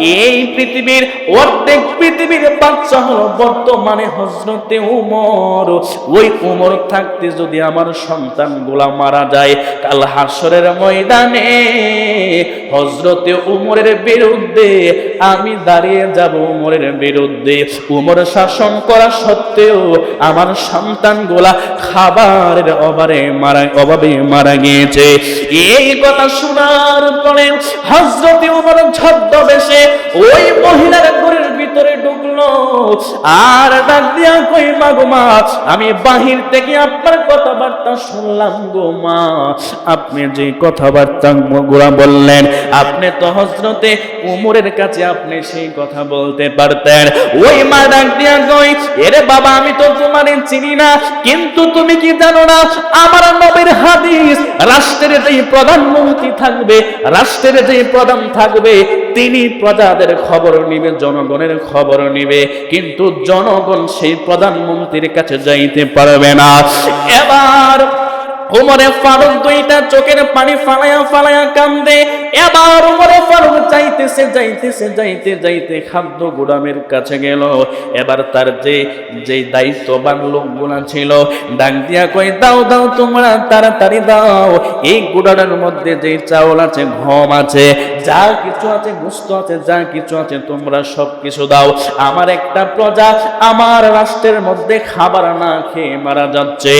এই পৃথিবীর, অর্ধেক পৃথিবীর বাচ্চা হলো বর্তমানে হজরতে উমর। ওই উমর থাকতে যদি আমার সন্তান গোলা মারা যায়, কাল হাসরের ময়দানে হজরতে উমরের বিরুদ্ধে আমি দাঁড়িয়ে যাব উমরের বিরুদ্ধে। উমর শাসন করা সত্ত্বেও আমার সন্তান গোলা খাবারের অভাবে মারা অভাবে মারা গিয়েছে। এই কথা শোনার পরে হজরতে উমর ছদ্মবেশে ওই মহিলার ঘরের ভিতরে ঢুকলো। আর ডাক দিয়া কই, মা গো মা, আমি বাহির থেকে আপনার কথাবার্তা শুনলাম গো মা। আপনি যে কথাবার্তা গোড়া বললেন, আপনি তো হজরতে উমরের কাছে আপনি সেই কথা বলতে পারতেন। ওই মা ডাক দিয়া কই, এরে বাবা, আমি তো তোমারে চিনি না, কিন্তু তুমি কি জানো না, আমার নবীর হাদিস, রাষ্ট্রের যে প্রধানমন্ত্রী থাকবে, রাষ্ট্রের যে প্রধান থাকবে, তিনি প্রজাদের খবর নিবে, জনগণের খবর নিবে কিন্তু জনগণ সেই প্রধানমন্ত্রীর কাছে যাইতে পারবে না। এবার উমরে ফারুক দুইটা চোখের পানি ফালায়া ফালায়া কান্দে। এবার উমরে ফারুক যাইতেছে যাইতেছে, যাইতে যাইতে খাদ্য গুদামের কাছে গেল। এবার তার যে যে দায়িত্ববান লোকগুলা ছিল, ডাক দিয়া কই দাও দাও তোমরা, তাড়াতাড়ি দাও। এই গুদানের মধ্যে যে চাউল আছে, গম আছে, যা কিছু আছে, গুস্ত আছে, যা কিছু আছে, তোমরা সব কিছু দাও। আমার একটা প্রজা আমার রাষ্ট্রের মধ্যে খাবার না খেয়ে মারা যাচ্ছে।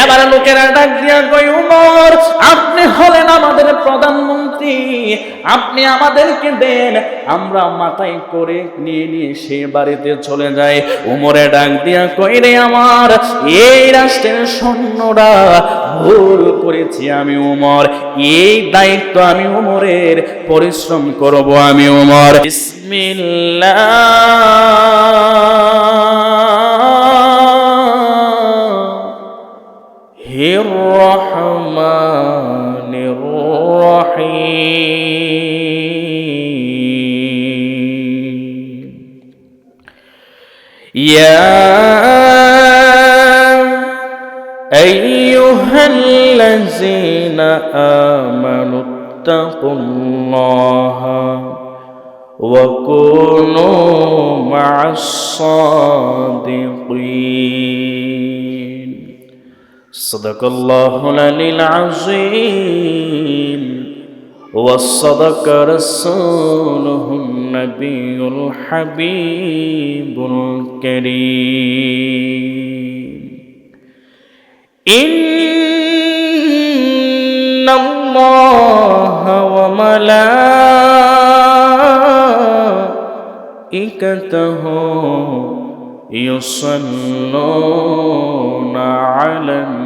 এবার লোকেরা ডাক দিয়া উমর, আপনি হলেন আমাদের প্রধানমন্ত্রী, আপনি আমাদেরকে দেন, আমরা মাথায় করে নিয়ে নিয়ে সে বাড়িতে চলে যাই। উমরে ডাক দিয়া কই রে আমার, এই রাষ্ট্রের সৈন্যরা ভুল করেছি আমি উমর, এই দায়িত্ব আমি উমরের, পরিশ্রম করব আমি উমর। বিসমিল্লাহ। الرحمن الرحيم. يا أيها الذين آمنوا اتقوا الله وكونوا مع الصادقين. صدق الله العلي العظيم. وصدق رسوله النبي الحبيب الكريم. إن الله وملائكته يصلون على النبي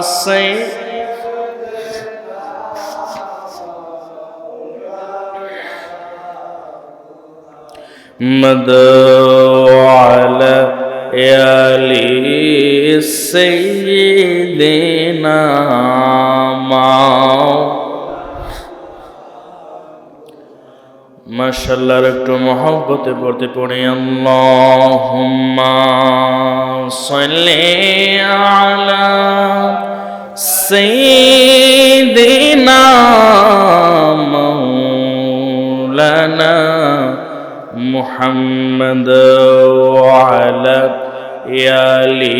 سيدنا مد على آل سيدنا মাশাল্লাহর একটু মহব্বতে পড়তে পড়ে আল্লাহুম্মা সাল্লি আলা সাইয়্যিদিনা মাওলানা মুহাম্মদ আলি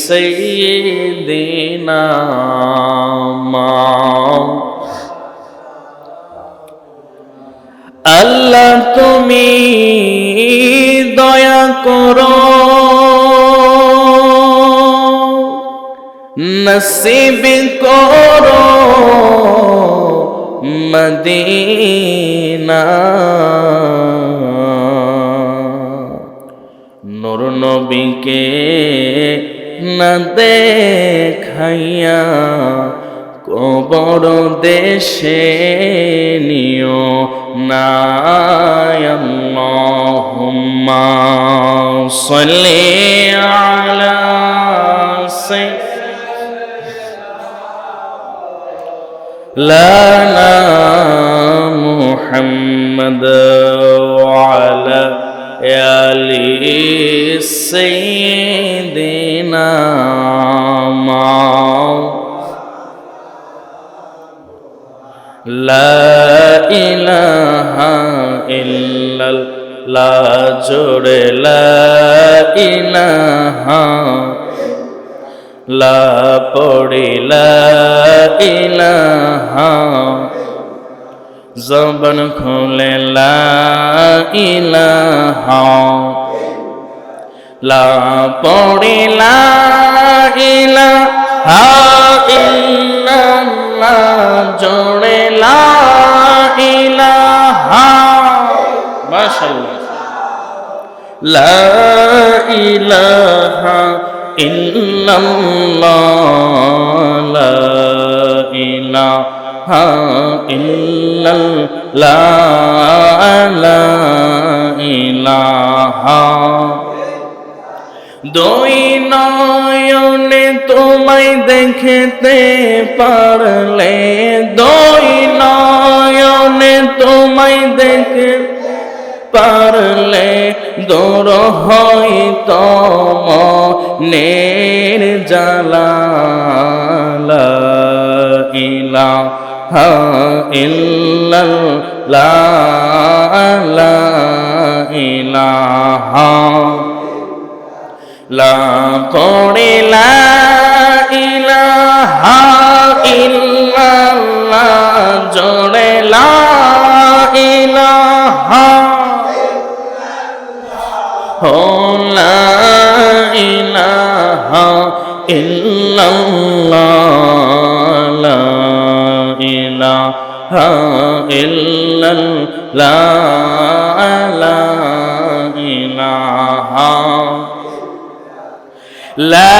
সাইয়্যিদিনা মাওলানা আল্লাহ তুমি দয়া করো। নসিব করো মদিনা। নূর নবীকে না দেখাইয়া বড় দেশে নিও নায়াল্লাহুম্মা সাল্লি আলা লানা মুহাম্মদ আলা আলি সাইয়্যিদিনা মা ইলাহা ইল্লাল্লাহ জোরে লা ইলাহা লা পড়ে জবন খুলে লা ইলাহা লা পড়ে জোড়ে লা ইলাহা। মাশাআল্লাহ। লা ইলাহা ইল্লাল্লাহ। লা ইলাহা ইল্লাল্লাহ। লা ইলাহা। দুই নয়নে তোমায় দেখতে পারলে দুই নয়নে তোমায় দেখে পারলে, দূর হইত নের জালা ইলা হা ইলাহা লা পড়ে লা ইলাহা ইল্লাল্লাহ জোড়ে লা ইলাহা হো লা ইলাহা ইল্লাল্লাহ, লা ইলাহা ইল্লাল্লাহ, লা ইলাহা لا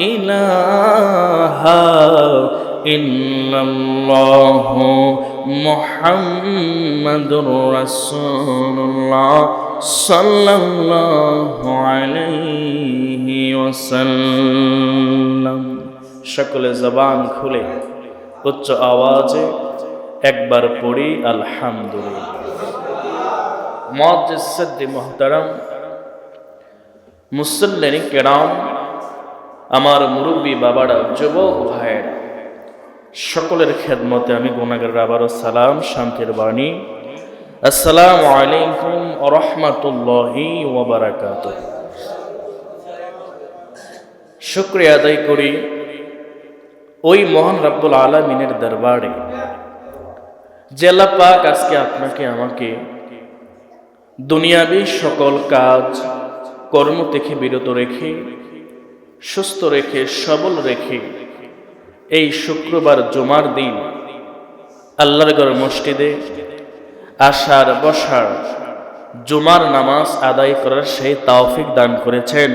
إله إلا الله محمد رسول الله صلى الله عليه وسلم সকলে জবান খুলে উচ্চ আওয়াজে একবার পড়ি আলহামদুলিল্লাহ মজ্জদি মোহতারাম, মুসল্লিন কেরাম, আমার মুরব্বী বাবারা, যুবক ভাইয়েরা, সকলের খেদমতে আমি গুণাগার আবারও সালাম, শান্তির বাণী। আসসালামু আলাইকুম রহমতুল্লাহি ওবরাকাত শুক্রিয়া আদায় করি ওই মহান রাব্বুল আলমিনের দরবারে। জেলা পাক আজকে আপনাকে, আমাকে দুনিয়াবি সকল কাজ কর্ম থেকে বিরত রেখে, সুস্থ রেখে, সবল রেখে, এই শুক্রবার জমার দিন আল্লাহর গড় মসজিদে আসার, বসার, জুমার নামাজ আদায় করার সেই তাওফিক দান করেছেন।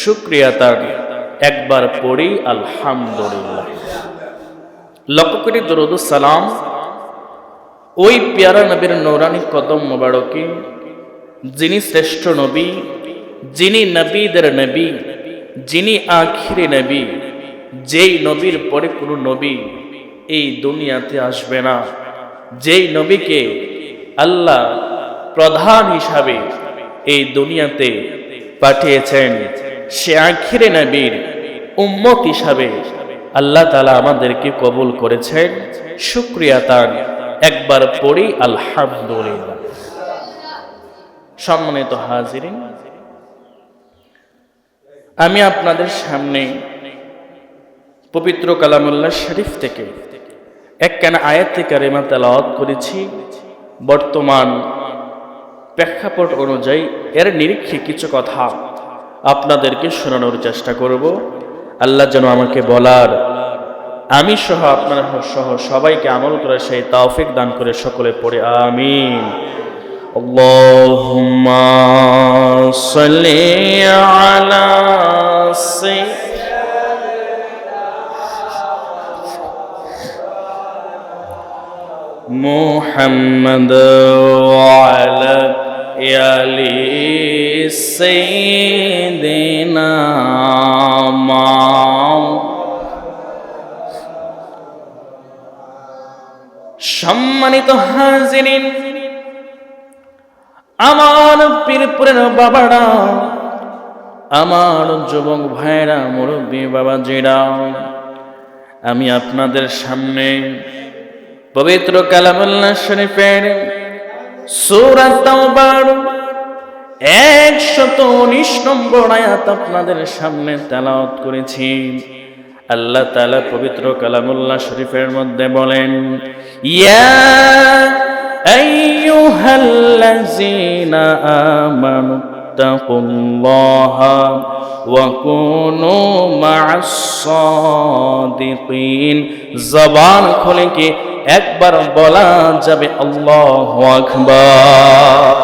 শুক্রিয়া তার একবার পড়ি আলহামদুলিল্লাহ। লক্ষ কোটি সালাম ওই পেয়ারা নবীর নৌরানি কদম মোবারকে যিনি শ্রেষ্ঠ নবী, যিনি নবীদের নবী, যিনি আখিরি নবী, যেই নবীর পরে কোনো নবী এই দুনিয়াতে আসবে না। যেই নবীকে আল্লাহ প্রধান হিসাবে এই দুনিয়াতে পাঠিয়েছেন, সে আখিরে নবীর উম্মত হিসাবে আল্লাহ তালা আমাদেরকে কবুল করেছেন। শুক্রিয়া তার একবার পড়ি, আলহামদুলিল্লাহ। সম্মানিত হাজিরিন, আমি আপনাদের সামনে পবিত্র কালামুল্লাহ শরীফ থেকে একখানা আয়াতে কারিমা তেলাওয়াত করেছি। বর্তমান প্রেক্ষাপট অনুযায়ী এর নিরীক্ষে কিছু কথা আপনাদেরকে শোনানোর চেষ্টা করব। আল্লাহ যেন আমাকে বলার আমি সহ আপনারা সহ সবাইকে আমল করে সেই তাওফিক দান করে সকলে পড়ে, আমিন। اللهم صل على سيدنا محمد وعلى آل سيدنا محمد সম্মানিত হাজিরিন আমার পীরপুরের বাবারা, আমার যুবক ভাইরা মুরব্বী বাবা জিরা, আমি আপনাদের সামনে পবিত্র কালামুল্লাহ শরীফের সূরাত তাওবার একশত উনিশ নম্বর আয়াত আপনাদের সামনে তেলাওয়াত করেছি। আল্লাহ তাআলা পবিত্র কালামুল্লাহ শরীফের মধ্যে বলেন, ইয়া আমানু তাকুল্লাহা ওয়া কুনু মা'আস সাদিকিন জবান খুলে কি একবার বলা যাবে? আল্লাহু আকবার।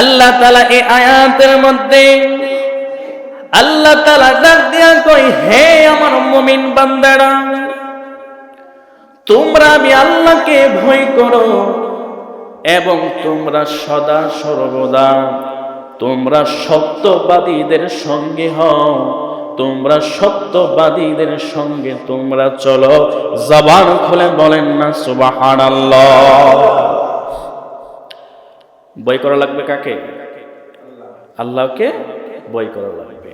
আল্লাহ তাআলা এই আয়াতের মধ্যে আল্লাহ তাআলা ডাক দিয়া কই হে আমার মুমিন বান্দারা তোমরা আমি আল্লাহকে ভয় করো এবং তোমরা সদা সর্বদা তোমরা সত্যবাদীদের সঙ্গে হও, তোমরা সত্যবাদীদের সঙ্গে তোমরা চলো। জবান খুলে বলেন না, সুবহানাল্লাহ। বই করা লাগবে কাকে? আল্লাহকে বই করা লাগবে।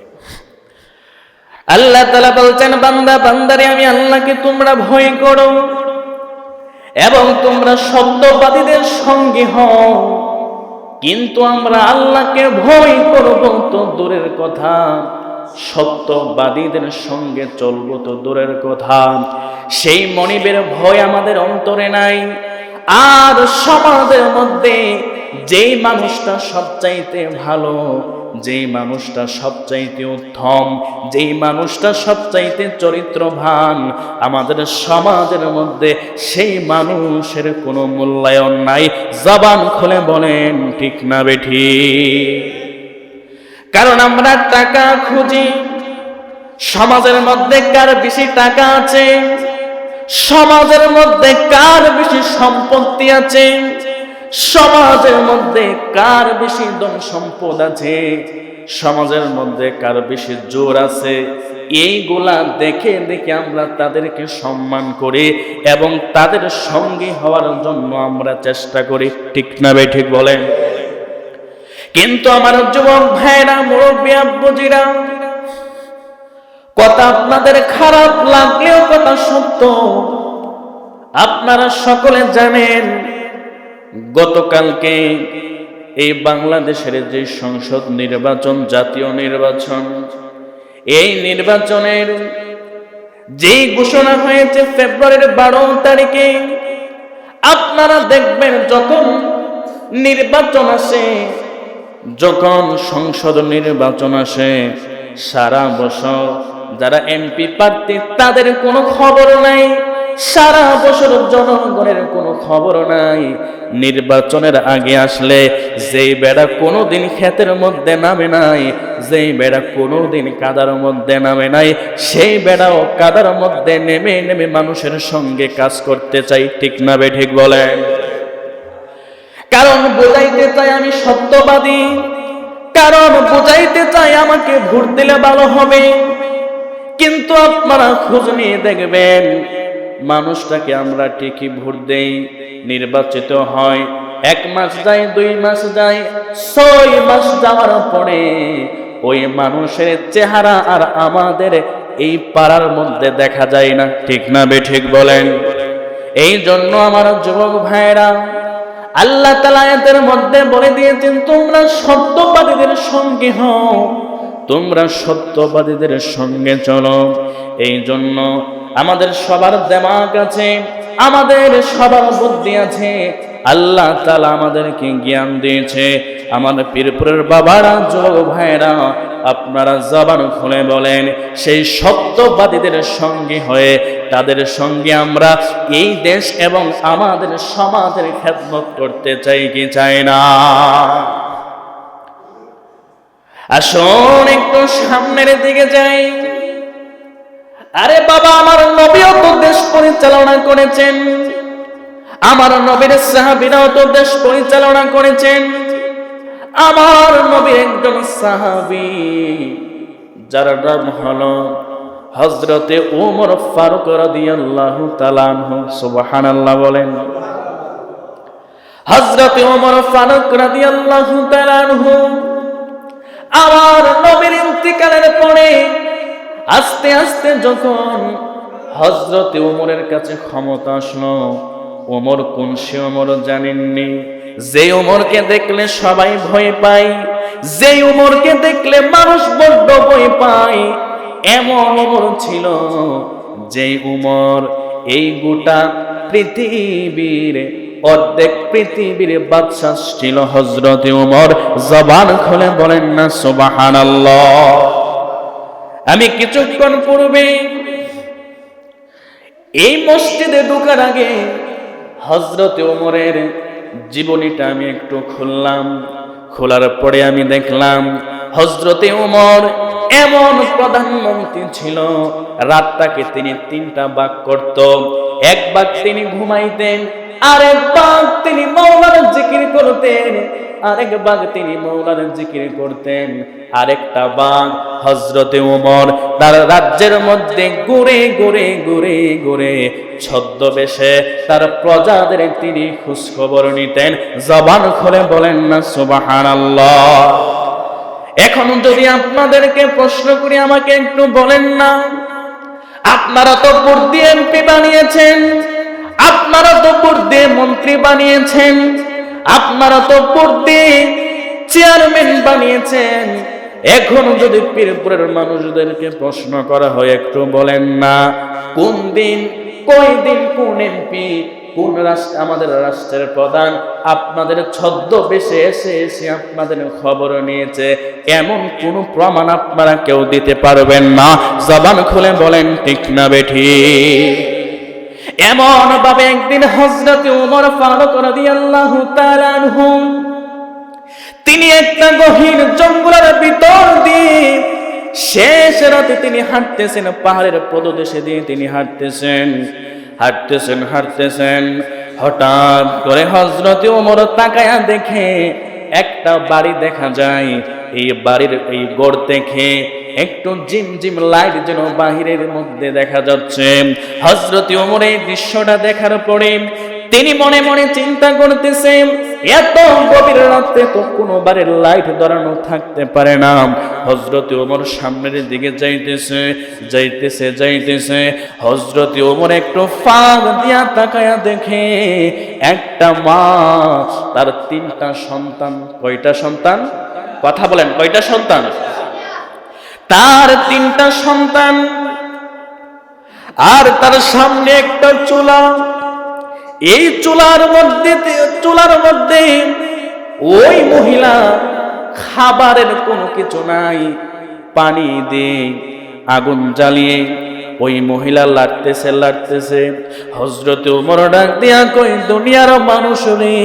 আল্লাহ তালা বলছেন, বান্দা, বান্দারে, আমি আল্লাহকে তোমরা ভয় করো। এবং তোমরা সত্যবাদীদের সঙ্গে হও। কিন্তু আমরা আল্লাহকে ভয় করব তো দূরের কথা। সত্যবাদীদের সঙ্গে চলবো তো দূরের কথা। সেই মনিবের ভয় আমাদের অন্তরে নাই। আর সমাজের মধ্যে যেই মানুষটা সবচাইতে ভালো যেই মানুষটা সবচাইতে উত্তম, যেই মানুষটা সবচাইতে চরিত্রভান আমাদের সমাজের মধ্যে সেই মানুষের কোনো মূল্যায়ন নাই। জবান খুলে বলেন, ঠিক না বেঠি? কারণ আমরা টাকা খুঁজি, সমাজের মধ্যে কার বেশি টাকা আছে? সমাজের মধ্যে কার বেশি সম্পত্তি আছে? সমাজের মধ্যে কার বেশি ধন সম্পদ আছে? সমাজের মধ্যে কার বেশি জোর আছে? এইগুলা দেখে দেখে আমরা তাদেরকে সম্মান করি এবং তাদের সঙ্গী হওয়ার জন্য আমরা চেষ্টা করি। ঠিক না বে ঠিক বলেন? কিন্তু আমার যুবক ভাইরা, মুরব্বী, আব্বুজিরা, কথা আপনাদের খারাপ লাগলেও কথা সত্য। আপনারা সকলে জানেন গতকালকে এই বাংলাদেশের যে সংসদ নির্বাচন, জাতীয় নির্বাচন, এই নির্বাচনের যেই ঘোষণা হয়েছে ফেব্রুয়ারির বারো তারিখে, আপনারা দেখবেন যখন নির্বাচন আসে, যখন সংসদ নির্বাচন আসে, সারা বছর যারা এমপি প্রার্থী, তাদের কোনো খবর নাই। সারা বছর জনগণের কোনো খবর নাই। নির্বাচনের আগে আসলে যেই বেড়া কোনোদিন ক্ষেতের মধ্যে নামে নাই, যেই বেড়া কোনোদিন কাদার মধ্যে নামে নাই, সেই বেড়াও কাদার মধ্যে নেমে নেমে মানুষের সঙ্গে কাজ করতে চাই, ঠিক না বে ঠিক বলেন? কারণ বোঝাইতে চাই আমি সত্যবাদী। কারণ বোঝাইতে চাই আমাকে ভোট দিলে ভালো হবে। কিন্তু আপনারা খোঁজ নিয়ে দেখবেন মানুষটাকে আমরা ঠিকই ভোট দেই, নির্বাচিত হয়। এক মাস যায়, দুই মাস যায়, ছয় মাস যাওয়ার পরে ওই মানুষের চেহারা আর আমাদের এই পাড়ার মধ্যে দেখা যায় না। ঠিক না বে, ঠিক বলেন। এই জন্য আমার যুবক ভাইরা আল্লাহ তালায়াতের মধ্যে বলে দিয়েছেন, তোমরা সত্যবাদীদের সঙ্গে হও। তোমরা সত্যবাদীদের সঙ্গে চলো। এই জন্য আমাদের সবার দেমাক আছে, আমাদের সবার বুদ্ধি আছে। আল্লাহ তালা আমাদেরকে জ্ঞান দিয়েছে। আমার পীরপুরের বাবারা, যুবক ভাইরা আপনারা জবান খুলে বলেন, সেই সত্যবাদীদের সঙ্গে হয়ে তাদের সঙ্গে আমরা এই দেশ এবং আমাদের সমাজের খেদমত করতে চাই কি চাই না? আসুন একটু সামনের দিকে যাই। আরে বাবা, আমার নবীও তো দেশ পরিচালনা করেছেন। আমার নবীর সাহাবিরাও তো দেশ পরিচালনা করেছেন। আমার নবীর একজন সাহাবি, যার নাম হলো হজরতে উমর ফারুক রাদিয়াল্লাহু তাআলা সুবহানাল্লাহ বলেন। হজরতে উমর ফারুক রাদিয়াল্লাহু তাআলা আমার নবীর ইন্তিকালের পরে আস্তে আস্তে যখন হজরতে উমরের কাছে ক্ষমতা আসলো ওমর কোন সে ওমর জানেননি? যে ওমরকে দেখলে সবাই ভয় পায়, যে ওমরকে দেখলে মানুষ বড্ড ভয় পায়, এমন ওমর ছিল যে উমর এই গোটা পৃথিবীর অর্ধেক পৃথিবীর বাদশা ছিল হজরতে উমর। জবান খুলে বলেন না, সুবহানাল্লাহ। আমি কিছুক্ষণ পূর্বে এই মসজিদে ঢোকার আগে হজরতে ওমরের জীবনীটা আমি একটু খুললাম। খোলার পরে আমি দেখলাম হজরতে ওমর এমন প্রধানমন্ত্রী ছিল, রাতটাকে তিনি তিনটা ভাগ করত। এক ভাগ তিনি ঘুমাইতেন আরেক তিনি মৌলার জিকির করতেন, আরেক বাঘ তিনি মৌলার জিকির করতেন। আরেকটা বাঘ হজরতে উমর তার রাজ্যের মধ্যে ঘুরে ঘুরে ঘুরে ঘুরে ছদ্মবেশে তার প্রজাদের তিনি নিতেন। জবান খুলে বলেন না সুবাহান এখন যদি আপনাদেরকে প্রশ্ন করি, আমাকে একটু বলেন না, আপনারা তো বুদ্ধি এমপি বানিয়েছেন। তো বুদ্ধি মন্ত্রী বানিয়েছেন, আপনারা তো বুদ্ধি চেয়ারম্যান বানিয়েছেন। এখন যদি পীরপুরের মানুষদেরকে প্রশ্ন করা হয়, একটু বলেন না, কোন দিন কই দিন কোন এমপি, কোন রাষ্ট্র, আমাদের রাষ্ট্রের প্রধান, আপনাদের ছদ্মবেশে এসে এসে আপনাদের খবর নিয়েছে, এমন কোনো প্রমাণ আপনারা কেউ দিতে পারবেন না? জবান খুলে বলেন, ঠিক না বেঠি। এমন ভাবে একদিন হজরত উমর ফারুক রাদিয়াল্লাহু তাআলা আনহু, তিনি একটা গহীন জঙ্গলের ভিতর দিয়ে শেষ রাতে তিনি হাঁটতেছেন, পাহাড়ের পদদেশে দিয়ে তিনি হাঁটতেছেন হাঁটতেছেন হাঁটতেছেন। হঠাৎ করে হজরত ওমর তাকায়া দেখে একটা বাড়ি দেখা যায়। এই বাড়ির এই গড় দেখে একটু জিম জিম লাইট যেন বাহিরের মধ্যে দেখা যাচ্ছে। হজরত ওমর দৃশ্যটা দেখার পরে তিনি মনে মনে চিন্তা করতেছেন এত গভীর রাতে তো কোনো বাড়ির লাইট ধরানো থাকতে পারে না। হজরত ওমর সামনের দিকে যাইতেছে যাইতেছে যাইতেছে। হজরত ওমর একটু ফাঁক দিয়া তাকায়া দেখে, একটা মা, তার তিনটা সন্তান। কয়টা সন্তান? কথা বলেন, কয়টা সন্তান? তার তিনটা সন্তান, আর তার সামনে একটা চুলা। এই চুলার মধ্যে চুলার মধ্যে ওই মহিলা খাবারের কোনো কিছু নাই। পানি দিয়ে আগুন জ্বালিয়ে ওই মহিলা লাড়তেছে লাড়তেছে হজরতে উমর ডাক দিয়া কই দুনিয়ার মানুষ রে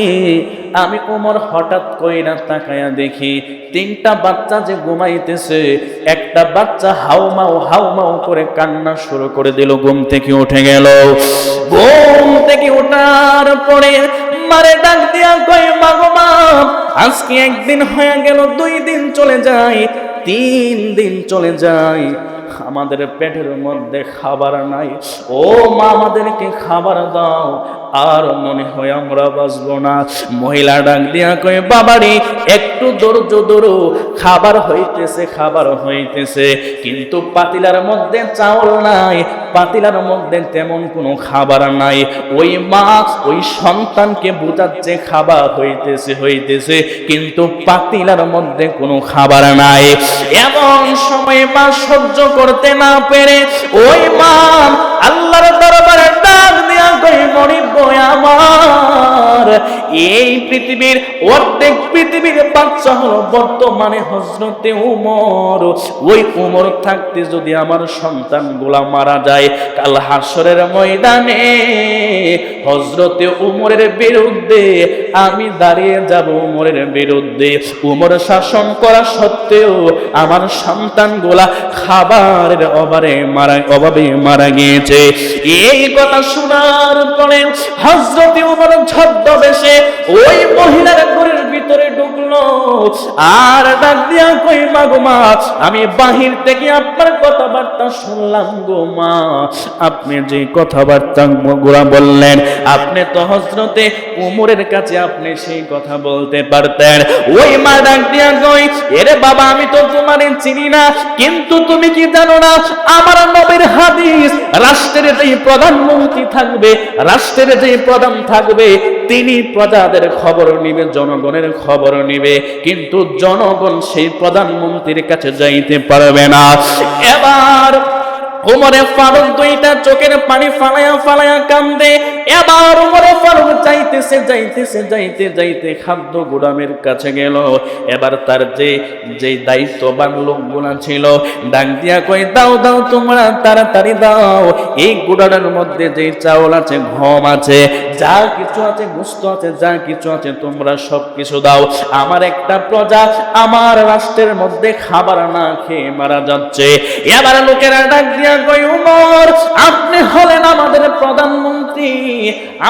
আমি উমর হঠাৎ কই না তাকায়া দেখি তিনটা বাচ্চা যে ঘুমাইতেছে, একটা বাচ্চা হাউমাউ হাউমাউ করে কান্না শুরু করে দিল, ঘুম থেকে উঠে গেল। ঘুম থেকে ওঠার পরে মারে ডাক দিয়া কই মাগো মা, আজকে একদিন হয়ে গেল, দুই দিন চলে যায় তিন দিন চলে যায় আমাদের পেটের মধ্যে খাবার নাই। ও মা, আমাদেরকে খাবার দাও আর মনে হয় আমরা বাঁচবো না। মহিলা ডাক দিয়া কয়ে, বাবারি, একটু ধৈর্য ধরো। খাবার হইতেছে খাবার হইতেছে। কিন্তু পাতিলার মধ্যে চাউল নাই। পাতিলার মধ্যে তেমন কোনো খাবার নাই। ওই মা ওই সন্তানকে বোঝাচ্ছে খাবার হইতেছে হইতেছে। কিন্তু পাতিলার মধ্যে কোনো খাবার নাই। এমন সময় মা সহ্য করতে না পেরে ওই মা আল্লাহর দিয়া কই মনিব আমার। এই পৃথিবীর অর্ধেক পৃথিবীর বাচ্চা হলো বর্তমানে হজরতে উমর। ওই উমর থাকতে যদি আমার সন্তান গোলা মারা যায়, কাল হাসরের ময়দানে হজরতে উমরের বিরুদ্ধে আমি দাঁড়িয়ে যাব উমরের বিরুদ্ধে। উমর শাসন করা সত্ত্বেও আমার সন্তান গোলা খাবারের অভাবে মারা অভাবে মারা গিয়েছে। এই কথা শোনার পরে হজরতে উমর ছদ্মবেশে ওই মহিলার ঘরের আর ডাক দিয়া কই মা গো মা আমি বাহির থেকে আপনার কথাবার্তা শুনলাম গো মা। আপনি যে কথাবার্তা গোড়া বললেন, আপনি তো হজরতে উমরের কাছে আপনি সেই কথা বলতে পারতেন। ওই মা ডাক দিয়া কই, এরে বাবা, আমি তো তোমারে চিনি না, কিন্তু তুমি কি জানো না, আমার নবীর হাদিস, রাষ্ট্রের যেই প্রধানমন্ত্রী থাকবে, রাষ্ট্রের যেই প্রধান থাকবে তিনি প্রজাদের খবর নিবে, জনগণের খবর নিবে, কিন্তু জনগণ সেই প্রধানমন্ত্রীর কাছে যাইতে পারবে না। এবার উমরে ফারুক দুইটা চোখের পানি ফালায়া ফালায়া কান্দে, এবার উমরে ফারুক যাইতেছে যাইতেছে, যাইতে যাইতে খাদ্য গুদামের কাছে গেল। এবার তার যে যে দায়িত্ববান লোকগুলা ছিল, ডাক দিয়া কই দাও দাও তোমরা তাড়াতাড়ি দাও, এই গুদানের মধ্যে যে চাউল আছে গম আছে যা কিছু আছে, গুস্ত আছে, যা কিছু আছে, তোমরা সব কিছু দাও। আমার একটা প্রজা আমার রাষ্ট্রের মধ্যে খাবার না খেয়ে মারা যাচ্ছে। এবার লোকেরা ডাক দিয়া কই উমর, আপনি হলেন আমাদের প্রধানমন্ত্রী।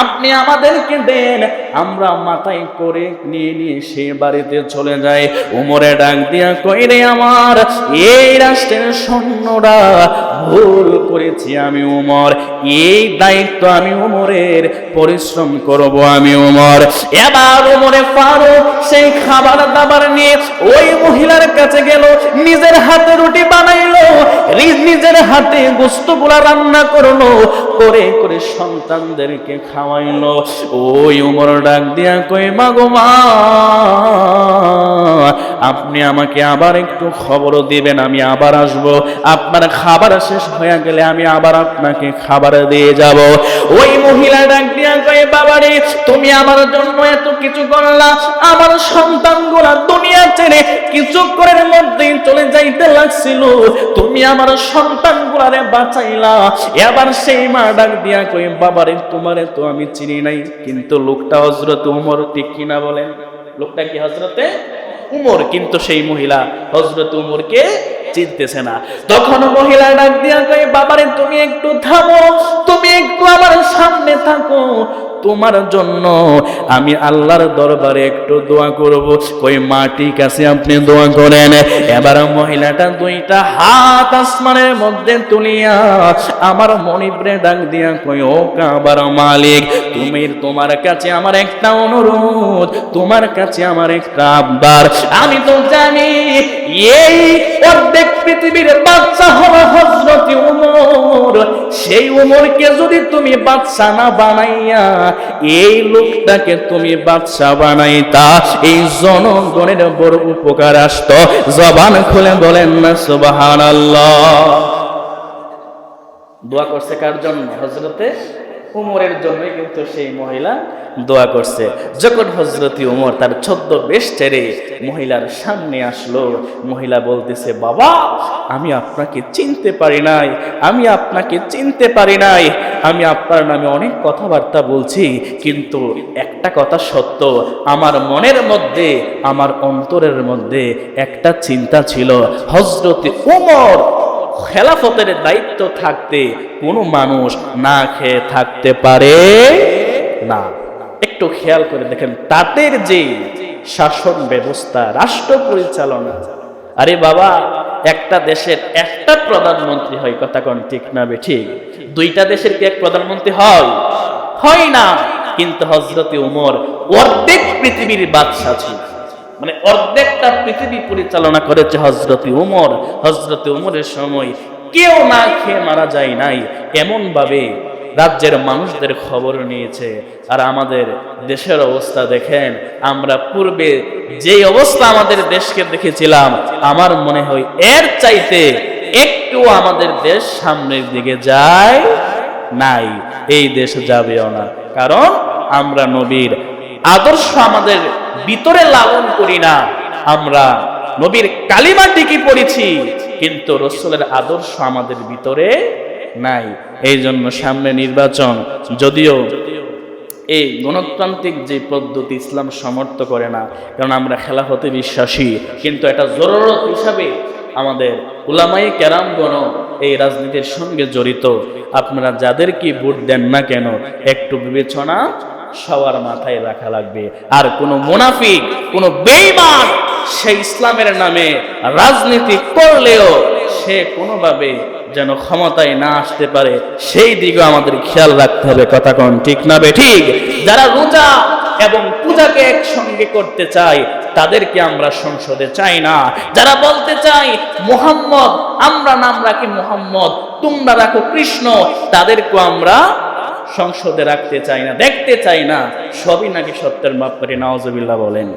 আপনি আমাদেরকে দেন। আমরা মাথায় করে নিয়ে নিয়ে সে বাড়িতে চলে যায় উমরে ডাক দিয়া কই রে আমার, এই রাষ্ট্রের সৈন্যরা ভুল করেছি আমি, উমর। এই দায়িত্ব আমি উমরের পরিশ্রম করব আমি ওমর এবার উমরে ফারুক সেই খাবার দাবার নিয়ে ওই মহিলার কাছে গেল, নিজের হাতে রুটি বানাইলো নিজের হাতে গোস্তগুলা রান্না করল, করে করে সন্তানদেরকে খাওয়াইলো। ওই উমর ডাক দিয়া কই মাগো মা, আপনি আমাকে আবার একটু খবর দিবেন, আমি আবার আসব। আপনার খাবার শেষ হয়ে গেলে আমি আবার আপনাকে খাবার দিয়ে যাব। ওই মহিলা ডাক দিয়া কয়ে, বাবারে, তুমি আমার জন্য এত কিছু করলা। আমার সন্তানগুলা দুনিয়া ছেড়ে কিছুক্ষণের মধ্যেই চলে যাইতে লাগছিল। তুমি আমার সন্তানগুলারে বাঁচাইলা। এবার সেই মা ডাক দিয়া কই বাবারে, তোমারে তো আমি চিনি নাই। কিন্তু লোকটা হজরত উমর, ঠিক কিনা বলেন? লোকটা কি হজরতে উমর? কিন্তু সেই মহিলা হজরত উমরকে চিনতেছে না। তখন মহিলা ডাক দিয়া কয়, বাবারে, তুমি একটু থামো। তুমি একটু আমার সামনে থাকো। তোমার জন্য। আমি আল্লাহর দরবারে একটু দোয়া করব। কই মা ঠিক আছে আপনি দোয়া করেন। এবার মহিলাটা দুইটা হাত আসমানের মধ্যে তুলিয়া আমার মনিবরে ডাক দিয়া কই, ও কাবার মালিক তুমি তোমার কাছে আমার একটা অনুরোধ, তোমার কাছে আমার একটা আবদার। আমি তো জানি এই অর্ধেক পৃথিবীর বাচ্চা হলো হজরত উমর। সেই উমরকে যদি তুমি বাচ্চা না বানাইয়া এই লোকটাকে তুমি বাচ্চা বানাইতা। এই জনগণের বড় উপকার আসত। জবান খুলে বলেন না সুবাহান দোয়া করছে কার জন্য? হজরতে উমরের জন্যই কিন্তু সেই মহিলা দোয়া করছে। যখন হজরতি উমর তার ছদ্ম বেশ ছেড়ে মহিলার সামনে আসলো, মহিলা বলতেছে, বাবা, আমি আপনাকে চিনতে পারি নাই, আমি আপনাকে চিনতে পারি নাই, আমি আপনার নামে অনেক কথাবার্তা বলছি, কিন্তু একটা কথা সত্য, আমার মনের মধ্যে, আমার অন্তরের মধ্যে একটা চিন্তা ছিল হজরতি উমর খেলাফতের দায়িত্ব থাকতে কোনো মানুষ না খেয়ে থাকতে পারে না। একটু খেয়াল করে দেখেন, তাদের যে শাসন ব্যবস্থা, রাষ্ট্র পরিচালনা, আরে বাবা, একটা দেশের একটা প্রধানমন্ত্রী হয়, কথা কোন ঠিক না ঠিক? দুইটা দেশের কি এক প্রধানমন্ত্রী হয়? হয় না। কিন্তু হজরতে উমর অর্ধেক পৃথিবীর বাদশাহ ছিল। মানে অর্ধেকটা পৃথিবী পরিচালনা করেছে হজরত উমর। হজরত উমরের সময় কেউ না খেয়ে মারা যায় নাই এমন ভাবে রাজ্যের মানুষদের খবর নিয়েছে। আর আমাদের দেশের অবস্থা দেখেন, আমরা পূর্বে যে অবস্থা আমাদের দেশকে দেখেছিলাম, আমার মনে হয় এর চাইতে একটু আমাদের দেশ সামনের দিকে যায় নাই। এই দেশ যাবেও না। কারণ আমরা নবীর আদর্শ আমাদের ভিতরে লালন করি না। আমরা নবীর কালিমা টিকি পড়েছি, কিন্তু রসুলের আদর্শ আমাদের ভিতরে নাই। এই জন্য সামনে নির্বাচন, যদিও এই গণতান্ত্রিক যে পদ্ধতি ইসলাম সমর্থ করে না, কারণ আমরা খেলাফতে বিশ্বাসী, কিন্তু এটা জরুরত হিসাবে আমাদের উলামাই কেরামগণ এই রাজনীতির সঙ্গে জড়িত। আপনারা যাদেরকে ভোট দেন না কেন, একটু বিবেচনা সবার মাথায় রাখা লাগবে। আর কোনো মুনাফিক, কোনো বেইমান সে ইসলামের নামে রাজনীতি করলেও সে কোনোভাবে যেন ক্ষমতায় না আসতে পারে, সেই দিকে আমাদের খেয়াল রাখতে হবে। কথা কোন ঠিক না বে ঠিক? যারা রোজা এবং পূজাকে একসঙ্গে করতে চায়, তাদেরকে আমরা সংসদে চাই না। যারা বলতে চাই মোহাম্মদ, আমরা নাম রাখি মোহাম্মদ, তোমরা রাখো কৃষ্ণ তাদেরকে আমরা সংসদে রাখতে চাই না দেখতে চাই না সবই নাকি সত্যের মাপ করে নওয়াজবিল্লাহ বলেন।